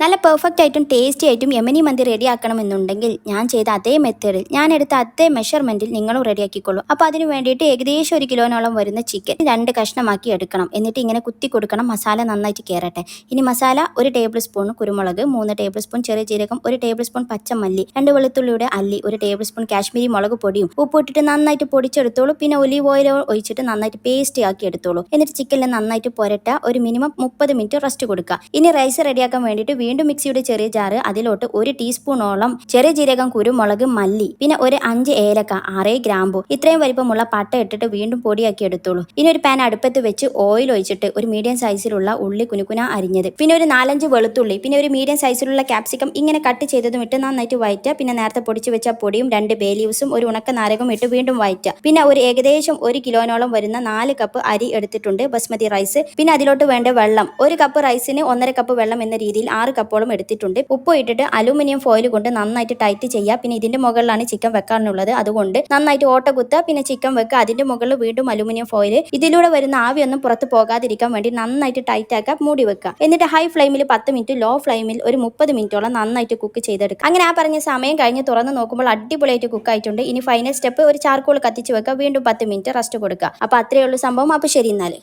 നല്ല പെർഫെക്റ്റ് ആയിട്ടും ടേസ്റ്റി ആയിട്ടും യമനി മന്തി റെഡി ആക്കണമെന്നുണ്ടെങ്കിൽ ഞാൻ ചെയ്ത അതേ മെത്തേഡിൽ ഞാൻ എടുത്ത അതേ മെഷർമെന്റിൽ നിങ്ങളും റെഡിയാക്കിക്കോളൂ അപ്പോൾ അതിന് വേണ്ടിയിട്ട് ഏകദേശം ഒരു കിലോനോളം വരുന്ന ചിക്കൻ രണ്ട് കഷ്ണമാക്കി എടുക്കണം. എന്നിട്ട് ഇങ്ങനെ കുത്തി കൊടുക്കണം. മസാല നന്നായിട്ട് കയറട്ടെ ഇനി മസാല ഒരു ടേബിൾ സ്പൂൺ കുരുമുളക് മൂന്ന് ടേബിൾ സ്പൂൺ ചെറിയ ജീരകം ഒരു ടേബിൾ സ്പൂൺ പച്ചമല്ലി രണ്ട് വെളുത്തുള്ളിയുടെ അല്ലി ഒരു ടേബിൾ സ്പൂൺ കാശ്മീരി മുളക് പൊടിയും ഉപ്പ് ഇട്ടിട്ട് നന്നായിട്ട് പൊടിച്ചെടുത്തോളൂ. പിന്നെ ഒലീവ് ഓയിൽ ഒഴിച്ചിട്ട് നന്നായിട്ട് പേസ്റ്റ് ആക്കി എടുത്തോളൂ. എന്നിട്ട് ചിക്കനിൽ നന്നായിട്ട് പുരട്ട. ഒരു മിനിമം മുപ്പത് മിനിറ്റ് റെസ്റ്റ് കൊടുക്കുക. ഇനി റൈസ് റെഡിയാക്കാൻ വേണ്ടിയിട്ട് വീണ്ടും മിക്സിയുടെ ചെറിയ ജാറ് അതിലോട്ട് ഒരു ടീസ്പൂണോളം ചെറിയ ജീരകം കുരുമുളക് മല്ലി പിന്നെ ഒരു അഞ്ച് ഏലക്ക ആറേ ഗ്രാമ്പു. ഇത്രയും വലിപ്പമുള്ള പട്ട ഇട്ടിട്ട് വീണ്ടും പൊടിയാക്കി എടുത്തോളൂ. ഇനി ഒരു പാൻ അടുപ്പത്ത് വെച്ച് ഓയിൽ ഒഴിച്ചിട്ട് ഒരു മീഡിയം സൈസിലുള്ള ഉള്ളി കുനുകുന അരിഞ്ഞത്. പിന്നെ ഒരു നാലഞ്ച് വെളുത്തുള്ളി പിന്നെ ഒരു മീഡിയം സൈസിലുള്ള ക്യാപ്സിക്കം ഇങ്ങനെ കട്ട് ചെയ്തതും ഇട്ട് നന്നായിട്ട് വയറ്റുക പിന്നെ നേരത്തെ പൊടിച്ചു വെച്ച പൊടിയും രണ്ട് ബേ ലീവ്സും ഒരു ഉണക്ക നാരകം ഇട്ട് വീണ്ടും വയറ്റുക പിന്നെ ഒരു ഏകദേശം ഒരു കിലോനോളം വരുന്ന നാല് കപ്പ് അരി എടുത്തിട്ടുണ്ട് ബസ്മതി റൈസ് പിന്നെ അതിലോട്ട് വേണ്ട വെള്ളം ഒരു കപ്പ് റൈസിന് ഒന്നര കപ്പ് വെള്ളം എന്ന രീതിയിൽ ആറ് കപ്പോളം എടുത്തിട്ടുണ്ട്. ഉപ്പ് ഇട്ടിട്ട് അലൂമിനിയം ഫോയിൽ കൊണ്ട് നന്നായിട്ട് ടൈറ്റ് ചെയ്യുക പിന്നെ ഇതിന്റെ മുകളിലാണ് ചിക്കൻ വെക്കാനുള്ളത്. അതുകൊണ്ട് നന്നായിട്ട് ഓട്ട കുത്തുക. പിന്നെ ചിക്കൻ വെക്കുക. അതിന്റെ മുകളിൽ വീണ്ടും അലൂമിനിയം ഫോയിൽ ഇതിലൂടെ വരുന്ന ആവിയൊന്നും പുറത്ത് പോകാതിരിക്കാൻ വേണ്ടി നന്നായിട്ട് ടൈറ്റ് ആക്കുക മൂടി വെക്കുക. എന്നിട്ട് ഹൈ ഫ്ലെയിമിൽ പത്ത് മിനിറ്റ് ലോ ഫ്ലെയിമിൽ ഒരു മുപ്പത് മിനിറ്റോളം നന്നായിട്ട് കുക്ക് ചെയ്തെടുക്കുക. അങ്ങനെ ആ പറഞ്ഞ സമയം കഴിഞ്ഞ് തുറന്ന് നോക്കുമ്പോൾ അടിപൊളിയായിട്ട് കുക്ക് ആയിട്ടുണ്ട്. ഇനി ഫൈനൽ സ്റ്റെപ്പ് ഒരു ചാർക്കോൾ കത്തിച്ച് വെക്കുക. വീണ്ടും പത്ത് മിനിറ്റ് റെസ്റ്റ് കൊടുക്കുക. അപ്പൊ അത്രയേ ഉള്ളൂ സംഭവം. അപ്പൊ ശരി എന്നാൽ.